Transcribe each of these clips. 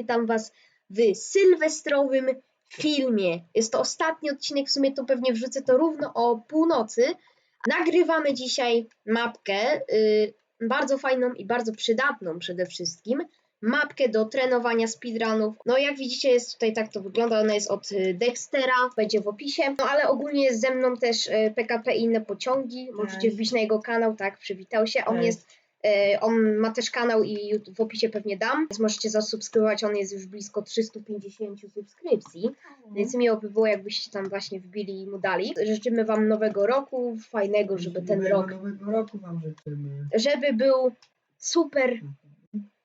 witam Was w sylwestrowym filmie. Jest to ostatni odcinek, w sumie to pewnie wrzucę to równo o północy. Nagrywamy dzisiaj mapkę, y, bardzo fajną i bardzo przydatną przede wszystkim. Mapkę do trenowania speedrunów. No jak widzicie jest tutaj tak to wygląda, ona jest od y, Dextera, będzie w opisie. No ale ogólnie jest ze mną też y, PKP i inne pociągi. Możecie Cześć. wbić na jego kanał, tak, przywitał się. On Cześć. jest On ma też kanał i w opisie pewnie dam, więc możecie zasubskrybować. On jest już blisko 350 subskrypcji, więc miło by było, jakbyście tam właśnie wbili i mu dali. Życzymy Wam nowego roku, fajnego, żeby ten rok, Nowego roku wam życzymy. żeby był super,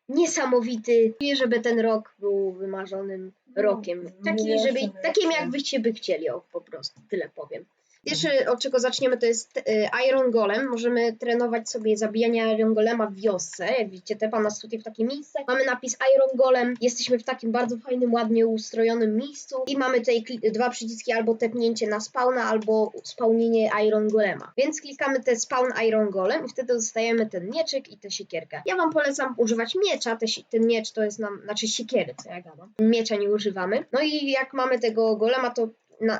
niesamowity i żeby ten rok był wymarzonym No, rokiem. Taki, nie żeby, takim jakbyście by chcieli, o po prostu, tyle powiem. Pierwsze, od czego zaczniemy, to jest e, Iron Golem. Możemy trenować sobie zabijanie Iron Golema w wiosce. Jak widzicie, tepa nas tutaj w takie miejsce. Mamy napis Iron Golem. Jesteśmy w takim bardzo fajnym, ładnie ustrojonym miejscu. I mamy tutaj dwa przyciski, albo tepnięcie na spawna, albo spełnienie Iron Golema. Więc klikamy te Spawn Iron Golem i wtedy dostajemy ten mieczyk i tę siekierkę. Ja Wam polecam używać miecza. Ten miecz to jest nam, znaczy siekiery, co ja gadam. Miecza nie używamy. No i jak mamy tego golema, to na,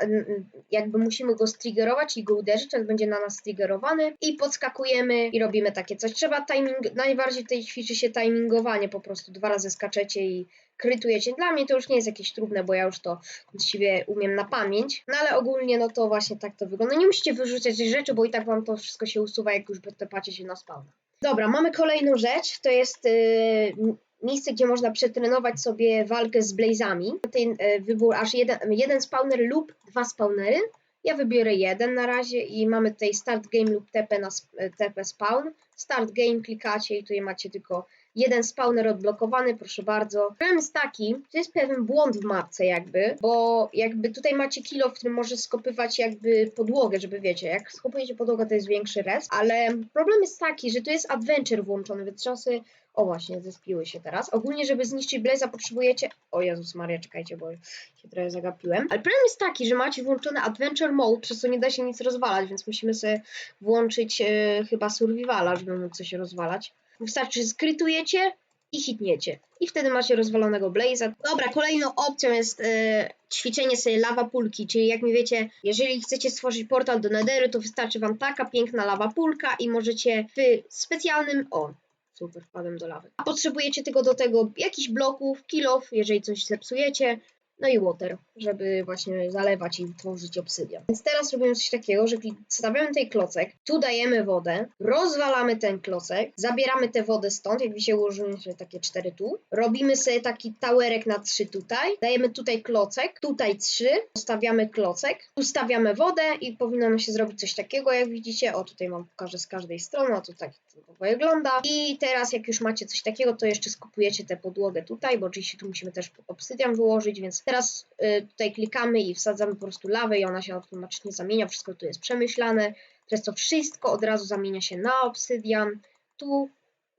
jakby musimy go striggerować i go uderzyć, on będzie na nas striggerowany i podskakujemy i robimy takie coś. Trzeba timing, najbardziej tutaj ćwiczy się timingowanie, po prostu dwa razy skaczecie i krytujecie. Dla mnie to już nie jest jakieś trudne, bo ja już to właściwie umiem na pamięć, no ale ogólnie no to właśnie tak to wygląda. Nie musicie wyrzucać rzeczy, bo i tak wam to wszystko się usuwa, jak już tepacie się na spawna. Dobra, mamy kolejną rzecz, to jest yy, miejsce, gdzie można przetrenować sobie walkę z blazami. Tutaj e, wybór aż jeden, jeden spawner lub dwa spawnery. Ja wybiorę jeden na razie i mamy tutaj start game lub TP, na, sp- e, TP spawn. Start game klikacie i tutaj macie tylko jeden spawner odblokowany, proszę bardzo. Problem jest taki, że jest pewien błąd w mapce jakby, bo jakby tutaj macie kilo, w którym może skopywać jakby podłogę, żeby wiecie, jak skopujecie podłogę to jest większy res, ale problem jest taki, że tu jest adventure włączony, więc trzeba sobie o właśnie, zespiły się teraz. Ogólnie, żeby zniszczyć Blaze'a potrzebujecie... O Jezus Maria, czekajcie, bo się trochę zagapiłem. Ale problem jest taki, że macie włączony Adventure Mode, przez co nie da się nic rozwalać, więc musimy sobie włączyć e, chyba Survivala, żeby móc coś rozwalać. Wystarczy, skrytujecie i hitniecie. I wtedy macie rozwalonego Blaze'a. Dobra, kolejną opcją jest e, ćwiczenie sobie lawa pulki, czyli jak mi wiecie, jeżeli chcecie stworzyć portal do Netheru, to wystarczy wam taka piękna lawa pulka i możecie w specjalnym... O, Super, wpadłem do lawy. A potrzebujecie tylko do tego jakichś bloków, kilof, jeżeli coś zepsujecie, no i water, żeby właśnie zalewać i tworzyć obsydian. Więc teraz robimy coś takiego, że stawiamy tutaj klocek, tu dajemy wodę, rozwalamy ten klocek, zabieramy tę wodę stąd, jak widzicie ułożymy sobie takie cztery tu, robimy sobie taki towerek na trzy tutaj, dajemy tutaj klocek, tutaj trzy, stawiamy klocek, stawiamy wodę i powinno nam się zrobić coś takiego, jak widzicie, o tutaj mam pokażę z każdej strony, a tu tak to wygląda. I teraz jak już macie coś takiego, to jeszcze skupujecie tę podłogę tutaj, bo oczywiście tu musimy też obsydian wyłożyć, więc teraz y, tutaj klikamy i wsadzamy po prostu lawę i ona się automatycznie zamienia, wszystko tu jest przemyślane. Teraz to wszystko od razu zamienia się na obsydian, tu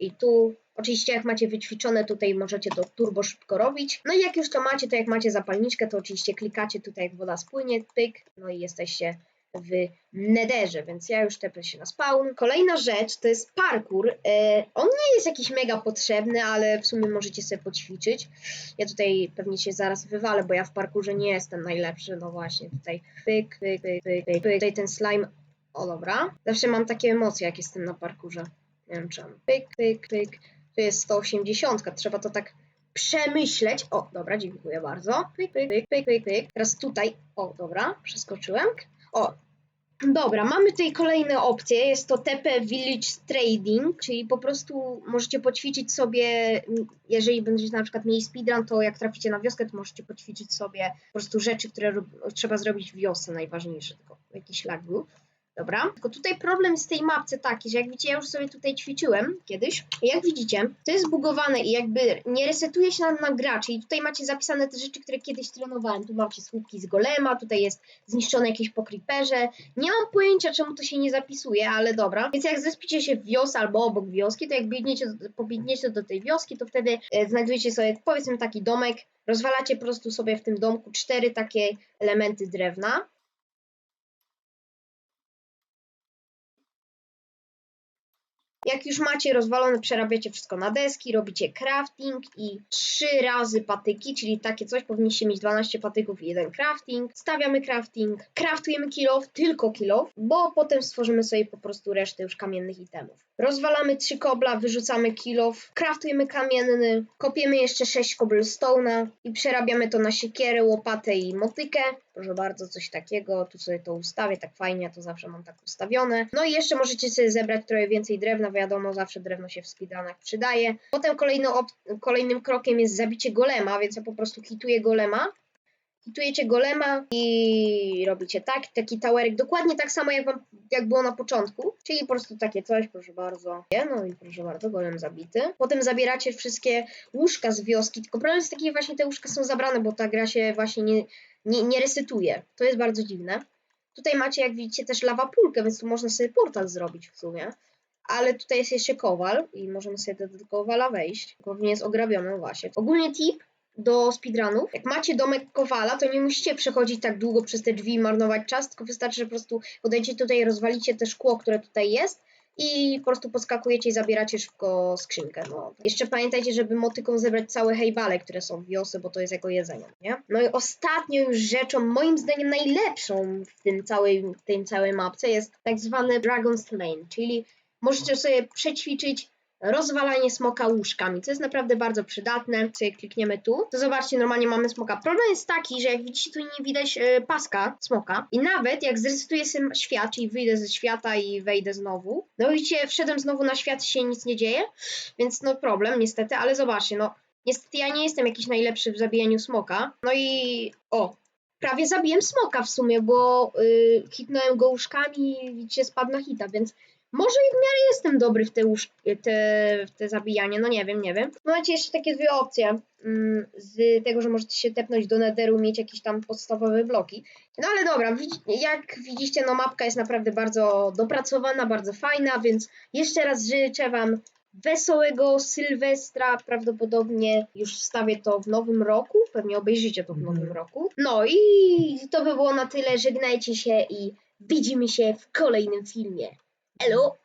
i tu. Oczywiście jak macie wyćwiczone tutaj możecie to turbo szybko robić. No i jak już to macie, to jak macie zapalniczkę, to oczywiście klikacie tutaj jak woda spłynie, pyk, no i jesteście w nederze, więc ja już tepię się na spawn. Kolejna rzecz to jest parkour. E, on nie jest jakiś mega potrzebny, ale w sumie możecie sobie poćwiczyć. Ja tutaj pewnie się zaraz wywalę, bo ja w parkurze nie jestem najlepszy. No właśnie, tutaj pyk, pyk, pyk, pyk, pyk. Tutaj ten slime. O dobra. Zawsze mam takie emocje, jak jestem na parkurze. Nie wiem czemu. Pyk, pyk, pyk. Tu jest 180. Trzeba to tak przemyśleć. O, dobra, dziękuję bardzo. Pyk, pyk, pyk, pyk, pyk. Teraz tutaj. O, dobra, przeskoczyłem. O, Dobra, mamy tutaj kolejne opcje. Jest to TP Village Trading, czyli po prostu możecie poćwiczyć sobie, jeżeli będziecie na przykład mieli speedrun, to jak traficie na wioskę, to możecie poćwiczyć sobie po prostu rzeczy, które trzeba zrobić w wiosce, najważniejsze, tylko jakiś lag. Dobra, tylko tutaj problem w tej mapce taki, że jak widzicie, ja już sobie tutaj ćwiczyłem kiedyś. Jak widzicie, to jest zbugowane i jakby nie resetuje się na, na graczy. I tutaj macie zapisane te rzeczy, które kiedyś trenowałem. Tu macie słupki z golema, tutaj jest zniszczone jakieś po creeperze. Nie mam pojęcia, czemu to się nie zapisuje, ale dobra. Więc jak zespicie się w wiosce albo obok wioski, to jak biegniecie, pobiegniecie do tej wioski, to wtedy e, znajdujecie sobie powiedzmy taki domek, rozwalacie po prostu sobie w tym domku cztery takie elementy drewna. Jak już macie rozwalone, przerabiacie wszystko na deski, robicie crafting i trzy razy patyki, czyli takie coś, powinniście mieć 12 patyków i jeden crafting. Stawiamy crafting, craftujemy kilof, tylko kilof, bo potem stworzymy sobie po prostu resztę już kamiennych itemów. Rozwalamy trzy kobla, wyrzucamy kilof, craftujemy kamienny, kopiemy jeszcze 6 cobblestone'a i przerabiamy to na siekierę, łopatę i motykę. Proszę bardzo, coś takiego. Tu sobie to ustawię tak fajnie, to zawsze mam tak ustawione. No i jeszcze możecie sobie zebrać trochę więcej drewna, wiadomo, zawsze drewno się w speedrunach przydaje. Potem kolejnym krokiem jest zabicie golema, więc ja po prostu hituję golema. Hitujecie golema i robicie tak, taki towerek, dokładnie tak samo jak, wam, jak było na początku, czyli po prostu takie coś, proszę bardzo. No i proszę bardzo, golem zabity. Potem zabieracie wszystkie łóżka z wioski, tylko problem jest taki, właśnie te łóżka są zabrane, bo ta gra się właśnie nie, nie, nie resetuje. To jest bardzo dziwne. Tutaj macie, jak widzicie, też lawapulkę, więc tu można sobie portal zrobić w sumie. Ale tutaj jest jeszcze kowal i możemy sobie do tego kowala wejść. Tylko nie jest ograbiony, no właśnie. Ogólnie tip do speedrunów. Jak macie domek kowala, to nie musicie przechodzić tak długo przez te drzwi i marnować czas, tylko wystarczy, że po prostu podejdziecie tutaj, rozwalicie te szkło, które tutaj jest i po prostu podskakujecie i zabieracie szybko skrzynkę. No. Jeszcze pamiętajcie, żeby motyką zebrać całe hejbale, które są w wiosce, bo to jest jako jedzenie, nie? No i ostatnią już rzeczą, moim zdaniem najlepszą w tym całej, w tej całej mapce jest tak zwany Dragon's Lane, czyli możecie sobie przećwiczyć rozwalanie smoka łóżkami, co jest naprawdę bardzo przydatne. Sobie klikniemy tu, to zobaczcie, normalnie mamy smoka. Problem jest taki, że jak widzicie, tu nie widać e, paska smoka i nawet jak zresetuję sobie świat, czyli wyjdę ze świata i wejdę znowu, no widzicie, wszedłem znowu na świat się nic nie dzieje, więc no problem niestety, ale zobaczcie, no niestety ja nie jestem jakiś najlepszy w zabijaniu smoka, no i o, prawie zabiłem smoka w sumie, bo y, hitnąłem go łóżkami i widzicie, spadł na hita, więc może i w miarę jestem dobry w te, łóż- te, w te zabijanie, no nie wiem, nie wiem. Macie jeszcze takie dwie opcje mm, z tego, że możecie się tepnąć do netheru, mieć jakieś tam podstawowe bloki. No ale dobra, jak widzicie, no mapka jest naprawdę bardzo dopracowana, bardzo fajna, więc jeszcze raz życzę Wam wesołego Sylwestra, prawdopodobnie już wstawię to w nowym roku, pewnie obejrzycie to w Mhm. nowym roku. No i to by było na tyle, żegnajcie się i widzimy się w kolejnym filmie. Hello.